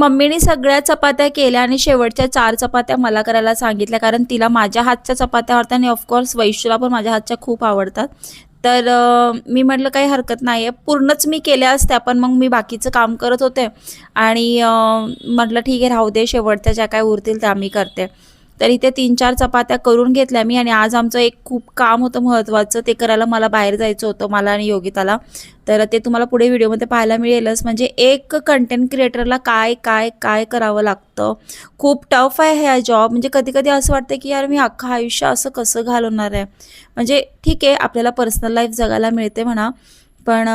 मम्मीने सगळ्या चपात्या केल्या आणि शेवटच्या चार चपात्या मला करायला सांगितल्या. कारण तिला माझ्या हातच्या चपात्या आवडतात आणि ऑफकोर्स वैशूला पण माझ्या हातच्या खूप आवडतात. तर मी म्हटलं काही हरकत नाही आहे पूर्णच मी केल्या असत्या पण मग मी बाकीचं काम करत होते. आणि म्हटलं ठीक आहे राहू दे शेवटच्या ज्या काय उरतील त्या मी करते. तर इथे तीन चार चपात्या करून घेतल्या मी आणि आज आमचं एक खूप काम होतं महत्त्वाचं ते करायला मला बाहेर जायचं होतं मला आणि योगिताला. तर ते तुम्हाला पुढे व्हिडिओमध्ये पाहायला मिळेलच. म्हणजे एक कंटेंट क्रिएटरला काय काय काय करावं लागतं? खूप टफ आहे हा जॉब म्हणजे कधी कधी असं वाटतं की यार मी अख्खं आयुष्य असं कसं घालवणार आहे? म्हणजे ठीक आहे आपल्याला पर्सनल लाईफ जगायला मिळते म्हणा. पण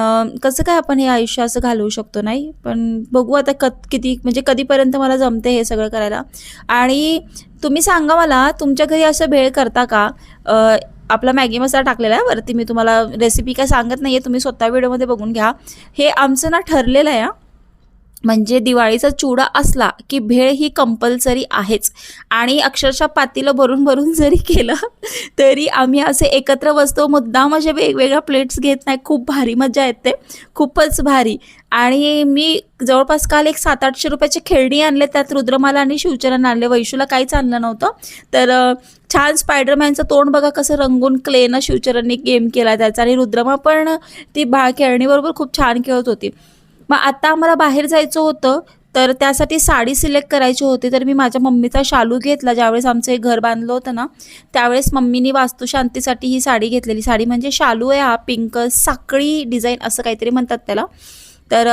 कसं काय आपण हे आयुष्य असं घालवू शकतो नाही? पण बघू आता क किती म्हणजे कधीपर्यंत मला जमते हे सगळं करायला. आणि तुम्ही सांगा मला तुमच्या घरी असं भेळ करता का? आपला मॅगी मसाला टाकलेला आहे वरती मी तुम्हाला रेसिपी काय सांगत नाही आहे तुम्ही स्वतः व्हिडिओमध्ये बघून घ्या. हे आमचं ना ठरलेलं आहे म्हणजे दिवाळीचा चुडा असला की भेळ ही कंपल्सरी आहेच. आणि अक्षरशः पातीलं भरून भरून जरी केलं तरी आम्ही असे एकत्र बसतो मुद्दाम असे वेगवेगळ्या प्लेट्स घेत नाही. खूप भारी मजा येते. खूपच भारी. आणि मी जवळपास काल एक सात आठशे रुपयाचे खेळणी आणले त्यात रुद्रमाला आणि शिवचरण आणले. वैशूला काहीच आणलं नव्हतं. तर छान स्पायडरमॅनचं तोंड बघा कसं रंगून क्लेनं शिवचरणने गेम केला त्याचा. आणि रुद्रमा पण ती बा खेळणीबरोबर खूप छान खेळत होती. मग आता आम्हाला बाहेर जायचं होतं तर त्यासाठी साडी सिलेक्ट करायची होती. तर मी माझ्या मम्मीचा शालू घेतला. ज्यावेळेस आमचं एक घर बांधलं होतं ना त्यावेळेस मम्मीनी वास्तुशांतीसाठी ही साडी घेतलेली. साडी म्हणजे शालू आहे हा पिंक साखळी डिझाईन असं काहीतरी म्हणतात त्याला. तर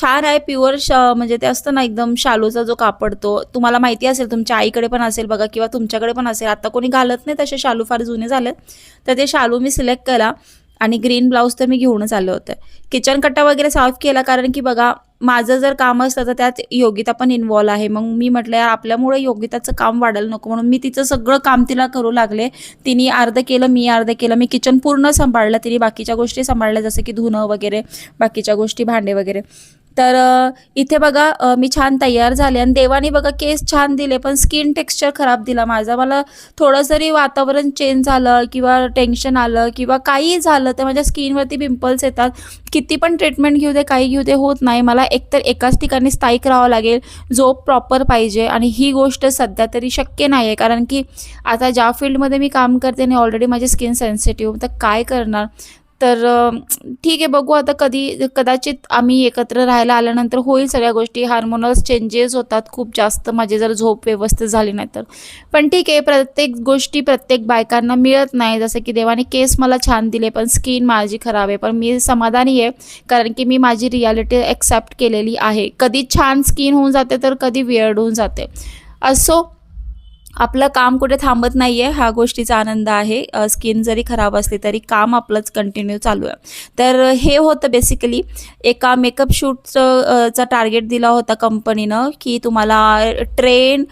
छान आहे प्युअर श म्हणजे ते असतं ना एकदम शालूचा जो कापड तो. तुम्हाला माहिती असेल तुमच्या आईकडे पण असेल बघा किंवा तुमच्याकडे पण असेल. आता कोणी घालत नाही तसे शालू फार जुने झालेत. तर ते शालू मी सिलेक्ट केला. आणि ग्रीन ब्लाऊज तर मी घेऊनच आलं होतं. किचन कट्टा वगैरे साफ केला कारण की बघा माझं जर काम असलं तर त्यात योगिता पण इन्वॉल्व आहे. मग मी म्हटलं यार आपल्यामुळे योगिताचं काम वाढायला नको. म्हणून मी तिचं सगळं काम तिला करू लागले. तिने अर्ध केलं मी अर्ध केलं. मी किचन पूर्ण सांभाळलं. तिने बाकीच्या गोष्टी सांभाळल्या जसं की धुणं वगैरे बाकीच्या गोष्टी भांडे वगैरे. तर इथे बघा मी छान तयार झाले आणि देवाने बघा केस छान दिले पण स्किन टेक्स्चर खराब दिला माझा. मला थोडं जरी वातावरण चेंज झालं किंवा टेन्शन आलं किंवा काही झालं तर माझ्या स्किनवरती पिंपल्स येतात. किती पण ट्रीटमेंट घेऊ दे काही घेऊ दे होत नाही. मला एकतर एकाच ठिकाणी स्थायिक राहावं लागेल झोप प्रॉपर पाहिजे आणि ही गोष्ट सध्या तरी शक्य नाही आहे कारण की आता ज्या फील्डमध्ये मी काम करते आणि ऑलरेडी माझी स्किन सेन्सिटिव्ह तर काय करणार? तर ठीक आहे बघू आता कधी कदाचित आम्ही एकत्र राहायला आल्यानंतर होईल सगळ्या गोष्टी. हार्मोनल्स चेंजेस होतात खूप जास्त माझी जर झोप व्यवस्थित झाली नाही तर. पण ठीक आहे प्रत्येक गोष्टी प्रत्येक बायकांना मिळत नाही. जसं की देवाने केस मला छान दिले पण स्किन माझी खराब आहे. पण मी समाधानी आहे कारण की मी माझी रियालिटी ॲक्सेप्ट केलेली आहे. कधी छान स्किन होऊन जाते तर कधी वेअर्ड होऊन जाते. असो आपलं काम कुठे थांबत नाही आहे ह्या गोष्टीचा आनंद आहे. स्किन जरी खराब असली तरी काम आपलंच कंटिन्यू चालू आहे. तर हे होतं बेसिकली एका मेकअप शूटचं चा टार्गेट दिला होता कंपनीनं की तुम्हाला ट्रेन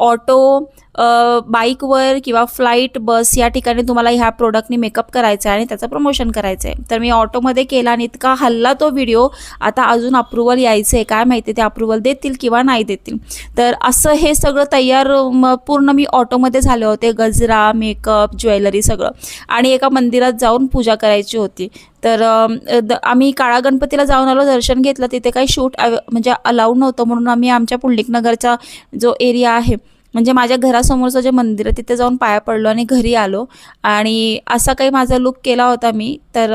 ऑटो बाईकवर किंवा फ्लाईट बस या ठिकाणी तुम्हाला ह्या प्रोडक्टनी मेकअप करायचा आहे आणि त्याचं प्रमोशन करायचं आहे. तर मी ऑटोमध्ये केला आणि इतका हल्ला तो व्हिडिओ आता अजून अप्रुव्हल यायचं आहे. काय माहिती ते अप्रुव्हल देतील किंवा नाही देतील. तर असं हे सगळं तयार म, पूर्ण मी ऑटोमध्ये झाले होते. गजरा मेकअप ज्वेलरी सगळं. आणि एका मंदिरात जाऊन पूजा करायची होती. तर द आम्ही काळा गणपतीला जाऊन आलो दर्शन घेतलं. तिथे काही शूट म्हणजे अलाउड नव्हतं. म्हणून आम्ही आमच्या पुंडलिक नगरचा जो एरिया आहे म्हणजे माझ्या घरासमोरचं जे मंदिर आहे तिथे जाऊन पाया पडलो आणि घरी आलो. आणि असा काही माझा लुक केला होता मी. तर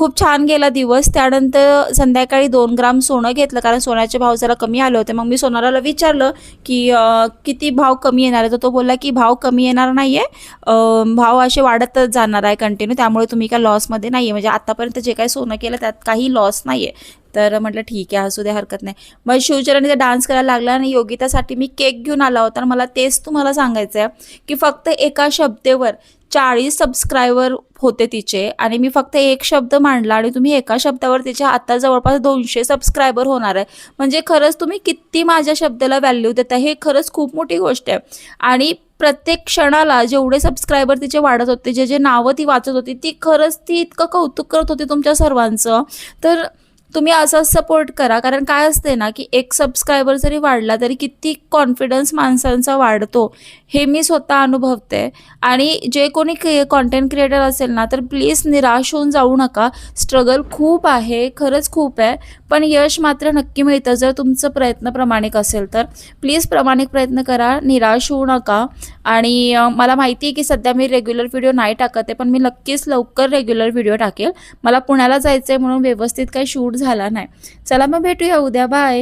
खूप छान गेला दिवस. त्यानंतर संध्याकाळी दोन ग्राम सोनं घेतलं कारण सोन्याचे भाव जरा कमी आले होते. मग मी सोनाराला विचारलं की किती भाव कमी येणार आहे? तर तो बोलला की भाव कमी येणार नाही आहे भाव असे वाढतच जाणार आहे कंटिन्यू त्यामुळे तुम्ही काय लॉसमध्ये नाही आहे म्हणजे आतापर्यंत जे काही सोनं केलं त्यात काही लॉस नाही आहे तर म्हटलं ठीक आहे असू दे हरकत नाही. मग शिवचरणीचा डान्स करायला लागला आणि योगितासाठी मी केक घेऊन आला होता. आणि मला तेच तुम्हाला सांगायचं आहे की फक्त एका शब्देवर चाळीस सबस्क्रायबर होते तिचे आणि मी फक्त एक शब्द मांडला आणि तुम्ही एका शब्दावर तिचे आता जवळपास दोनशे सबस्क्रायबर होणार आहे. म्हणजे खरंच तुम्ही किती माझ्या शब्दाला व्हॅल्यू देता हे खरंच खूप मोठी गोष्ट आहे. आणि प्रत्येक क्षणाला जेवढे सबस्क्रायबर तिचे वाढत होते जे जे नावं ती वाचत होती ती खरंच ती इतकं कौतुक करत होती तुमच्या सर्वांचं. तर तुम्ही असंच सपोर्ट करा. कारण काय असते ना की एक सबस्क्रायबर जरी वाढला तरी किती कॉन्फिडन्स माणसांचा वाढतो हे मी स्वतः अनुभवते आणि जे कोणी कॉन्टेंट क्रिएटर असेल ना तर प्लीज निराश होऊन जाऊ नका. स्ट्रगल खूप आहे खरंच खूप आहे. पण यश मात्र नक्की मिळतं जर तुमचं प्रयत्न प्रामाणिक असेल तर. प्लीज प्रामाणिक प्रयत्न करा निराश होऊ नका. आणि मला माहिती आहे की सध्या मी रेग्युलर व्हिडिओ नाही टाकत आहे पण मी नक्कीच लवकर रेग्युलर व्हिडिओ टाकेल. मला पुण्याला जायचं आहे म्हणून व्यवस्थित काही शूट झाला नाही. चला मग भेटूया उद्या. बाय.